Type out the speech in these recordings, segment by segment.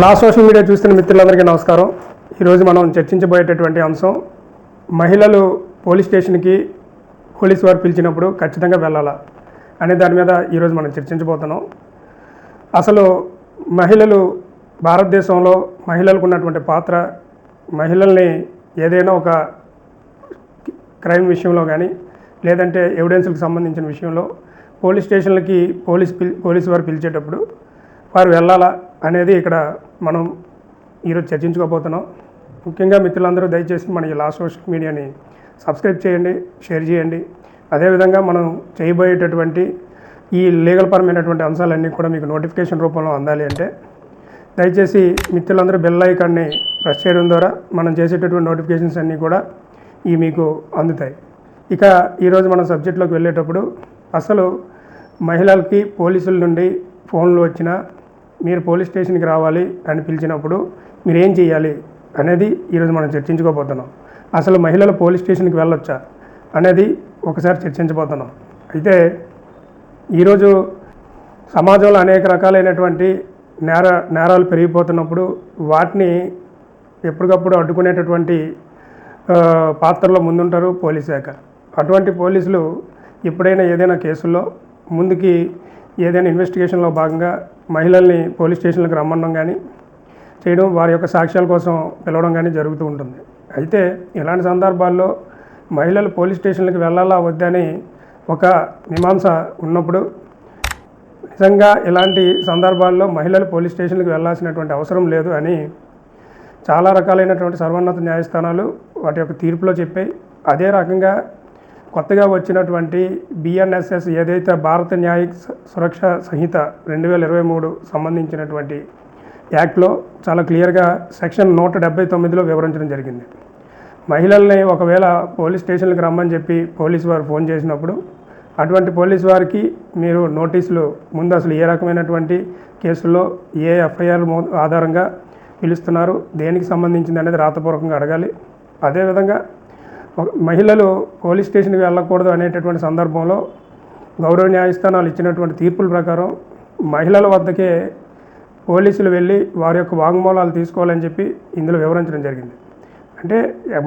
నా social media చూస్తున్న మిత్రులందరికీ నమస్కారం. ఈరోజు మనం చర్చించబోయేటటువంటి అంశం మహిళలు పోలీస్ స్టేషన్కి పోలీస్ వారు పిలిచినప్పుడు ఖచ్చితంగా వెళ్ళాలా అనే దాని మీద ఈరోజు మనం చర్చించబోతున్నాం. అసలు మహిళలు భారతదేశంలో మహిళలకు ఉన్నటువంటి పాత్ర మహిళల్ని ఏదైనా ఒక క్రైమ్ విషయంలో కానీ లేదంటే ఎవిడెన్స్లకు సంబంధించిన విషయంలో పోలీస్ స్టేషన్లకి పోలీస్ పిల్ పోలీస్ వారు పిలిచేటప్పుడు వారు వెళ్ళాలా? అనేది ఇక్కడ మనం ఈరోజు చర్చించుకోబోతున్నాం. ముఖ్యంగా మిత్రులందరూ దయచేసి మన ఈ లాస్ట్ సోషల్ మీడియాని సబ్స్క్రైబ్ చేయండి షేర్ చేయండి. అదేవిధంగా మనం చేయబోయేటటువంటి ఈ లీగల్ పరమైనటువంటి అంశాలన్నీ కూడా మీకు నోటిఫికేషన్ రూపంలో అందాలి అంటే దయచేసి మిత్రులందరూ బెల్ ఐకాన్ని ప్రెస్ చేయడం ద్వారా మనం చేసేటటువంటి నోటిఫికేషన్స్ అన్నీ కూడా ఈ మీకు అందుతాయి. ఇక ఈరోజు మనం సబ్జెక్ట్లోకి వెళ్ళేటప్పుడు అసలు మహిళలకి పోలీసుల నుండి ఫోన్లు వచ్చినా మీరు పోలీస్ స్టేషన్కి రావాలి అని పిలిచినప్పుడు మీరు ఏం చేయాలి అనేది ఈరోజు మనం చర్చించుకోబోతున్నాం. అసలు మహిళలు పోలీస్ స్టేషన్కి వెళ్ళొచ్చా అనేది ఒకసారి చర్చించబోతున్నాం. అయితే ఈరోజు సమాజంలో అనేక రకాలైనటువంటి నేర నేరాలు పెరిగిపోతున్నప్పుడు వాటిని ఎప్పటికప్పుడు అడ్డుకునేటటువంటి పాత్రలో ముందుంటారు పోలీస్ శాఖ. అటువంటి పోలీసులు ఎప్పుడైనా ఏదైనా కేసుల్లో ముందుకి ఏదైనా ఇన్వెస్టిగేషన్లో భాగంగా మహిళల్ని పోలీస్ స్టేషన్లకు రమ్మడం కానీ చేయడం వారి యొక్క సాక్ష్యాల కోసం పిలవడం కానీ జరుగుతూ ఉంటుంది. అయితే ఇలాంటి సందర్భాల్లో మహిళలు పోలీస్ స్టేషన్లకు వెళ్ళాలా వద్దని ఒక మీమాంస ఉన్నప్పుడు నిజంగా ఇలాంటి సందర్భాల్లో మహిళలు పోలీస్ స్టేషన్లకు వెళ్ళాల్సినటువంటి అవసరం లేదు అని చాలా రకాలైనటువంటి సర్వోన్నత న్యాయస్థానాలు వాటి యొక్క తీర్పులో చెప్పాయి. అదే రకంగా కొత్తగా వచ్చినటువంటి బిఎన్ఎస్ఎస్ ఏదైతే భారత న్యాయ సురక్ష సంహిత రెండు వేల ఇరవై మూడు సంబంధించినటువంటి యాక్ట్లో చాలా క్లియర్గా సెక్షన్ నూట డెబ్బై తొమ్మిదిలో వివరించడం జరిగింది. మహిళల్ని ఒకవేళ పోలీస్ స్టేషన్కి రమ్మని చెప్పి పోలీసు వారు ఫోన్ చేసినప్పుడు అటువంటి పోలీసు వారికి మీరు నోటీసులు ముందు అసలు ఏ రకమైనటువంటి కేసుల్లో ఏ ఎఫ్ఐఆర్ ఆధారంగా పిలుస్తున్నారు దేనికి సంబంధించింది అనేది రాతపూర్వకంగా అడగాలి. అదేవిధంగా మహిళలు పోలీస్ స్టేషన్కి వెళ్ళకూడదు అనేటటువంటి సందర్భంలో గౌరవ న్యాయస్థానాలు ఇచ్చినటువంటి తీర్పుల ప్రకారం మహిళల వద్దకే పోలీసులు వెళ్ళి వారి యొక్క వాంగ్మూలాలు తీసుకోవాలని చెప్పి ఇందులో వివరించడం జరిగింది. అంటే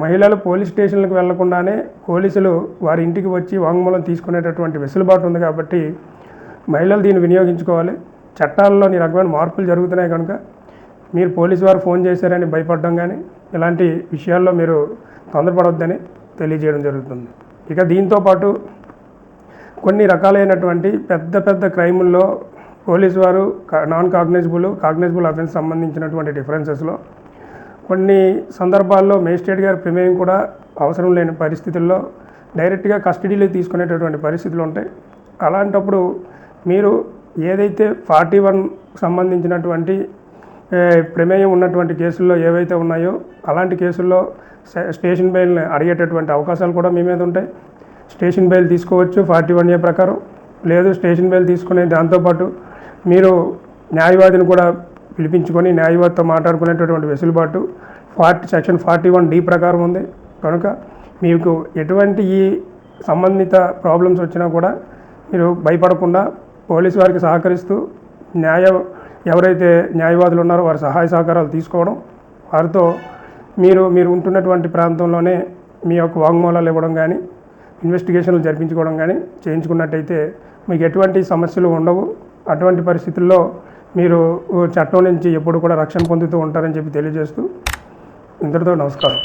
మహిళలు పోలీస్ స్టేషన్లకు వెళ్ళకుండానే పోలీసులు వారి ఇంటికి వచ్చి వాంగ్మూలం తీసుకునేటటువంటి వెసులుబాటు ఉంది కాబట్టి మహిళలు దీన్ని వినియోగించుకోవాలి. చట్టాల్లో ఈ రకమైన మార్పులు జరుగుతున్నాయి కనుక మీరు పోలీసు వారు ఫోన్ చేశారని భయపడడం కానీ ఇలాంటి విషయాల్లో మీరు తొందరపడవద్దని తెలియజేయడం జరుగుతుంది. ఇక దీంతో పాటు కొన్ని రకాలైనటువంటి పెద్ద పెద్ద క్రైముల్లో పోలీసు వారు నాన్ కాగ్నైజబుల్ కాగ్నైజబుల్ అఫెన్స్ సంబంధించినటువంటి డిఫరెన్సెస్లో కొన్ని సందర్భాల్లో మేజిస్ట్రేట్ గారి ప్రమేయం కూడా అవసరం లేని పరిస్థితుల్లో డైరెక్ట్గా కస్టడీలో తీసుకునేటటువంటి పరిస్థితులు ఉంటాయి. అలాంటప్పుడు మీరు ఏదైతే ఫార్టీ వన్ సంబంధించినటువంటి ప్రమేయం ఉన్నటువంటి కేసుల్లో ఏవైతే ఉన్నాయో అలాంటి కేసుల్లో స్టేషన్ బెయిల్ని అడిగేటటువంటి అవకాశాలు కూడా మీ మీద ఉంటాయి. స్టేషన్ బెయిల్ తీసుకోవచ్చు ఫార్టీ వన్ ఏ ప్రకారం. లేదు స్టేషన్ బెయిల్ తీసుకునే దాంతోపాటు మీరు న్యాయవాదిని కూడా పిలిపించుకొని న్యాయవాదితో మాట్లాడుకునేటటువంటి వెసులుబాటు forty section forty one D ప్రకారం ఉంది. కనుక మీకు ఎటువంటి ఈ సంబంధిత ప్రాబ్లమ్స్ వచ్చినా కూడా మీరు భయపడకుండా పోలీసు వారికి సహకరిస్తూ న్యాయ ఎవరైతే న్యాయవాదులు ఉన్నారో వారి సహాయ సహకారాలు తీసుకోవడం వారితో మీరు మీరు ఉంటున్నటువంటి ప్రాంతంలోనే మీ యొక్క వాంగ్మూలాలు ఇవ్వడం కానీ ఇన్వెస్టిగేషన్లు జరిపించుకోవడం కానీ చేయించుకున్నట్టయితే మీకు ఎటువంటి సమస్యలు ఉండవు. అటువంటి పరిస్థితుల్లో మీరు చట్టం నుంచి ఎప్పుడు కూడా రక్షణ పొందుతూ ఉంటారని చెప్పి తెలియజేస్తూ ఇంతటితో నమస్కారం.